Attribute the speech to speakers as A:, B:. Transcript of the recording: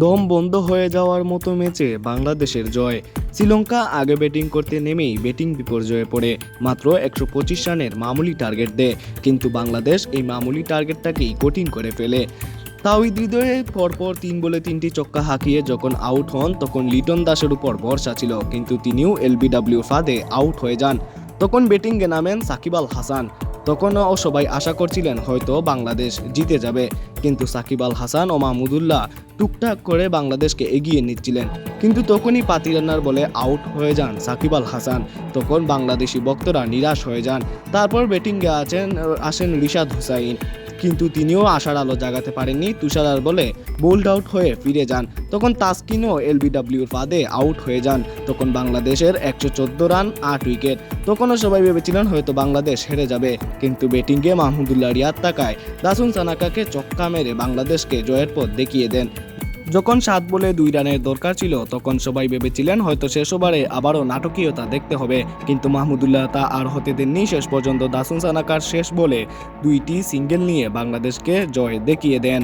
A: দম বন্ধ হয়ে যাওয়ার মতো ম্যাচে বাংলাদেশের জয়। শ্রীলঙ্কা আগে ব্যাটিং করতে নেমেই ব্যাটিং বিপর্যয়ে পড়ে। মাত্র একশো পঁচিশ রানের মামুলি টার্গেট দেয়, কিন্তু বাংলাদেশ এই মামুলি টার্গেটটাকেই কঠিন করে ফেলে। তাওহিদ হৃদয়ে পরপর তিন বলে তিনটি চক্কা হাঁকিয়ে যখন আউট হন, তখন লিটন দাসের উপর ভরসা ছিল, কিন্তু তিনিও এলবিডব্লিউ ফাঁদে আউট হয়ে যান। তখন ব্যাটিংয়ে নামেন সাকিব আল হাসান। তখনও সবাই আশা করছিলেন হয়তো বাংলাদেশ জিতে যাবে, কিন্তু সাকিব আল হাসান ও মাহমুদুল্লাহ টুকটাক করে বাংলাদেশকে এগিয়ে নিচ্ছিলেন। কিন্তু তখনই পাতি রান্নার বলে আউট হয়ে যান সাকিব আল হাসান। তখন বাংলাদেশি ভক্তরা নিরাশ হয়ে যান। তারপর ব্যাটিংয়ে আছেন, আসেন রিশাদ হুসাইন। কিন্তু তিনিও আশার আলো জাগাতে পারেননি। তুষারার বলে বোল্ড আউট হয়ে ফিরে যান। তখন তাসকিনও এলবিডব্লিউর ফাঁদে আউট হয়ে যান। তখন বাংলাদেশের একশো চোদ্দ রান, আট উইকেট। তখনও সবাই ভেবেছিলেন হয়তো বাংলাদেশ হেরে যাবে। কিন্তু ব্যাটিংয়ে মাহমুদুল্লাহ রিয়াদ তাকায়। দাসুন সানাকাকে চক্কা মেরে বাংলাদেশকে জয়ের পথ দেখিয়ে দেন। যখন সাত বলে দুই রানের দরকার ছিল, তখন সবাই ভেবেছিলেন হয়তো শেষ ওভারে আবারও নাটকীয়তা দেখতে হবে। কিন্তু মাহমুদুল্লাহ তা আর হতে দেননি। শেষ পর্যন্ত দাসুন সানাকার শেষ বলে দুইটি সিঙ্গেল নিয়ে বাংলাদেশকে জয় দেখিয়ে দেন।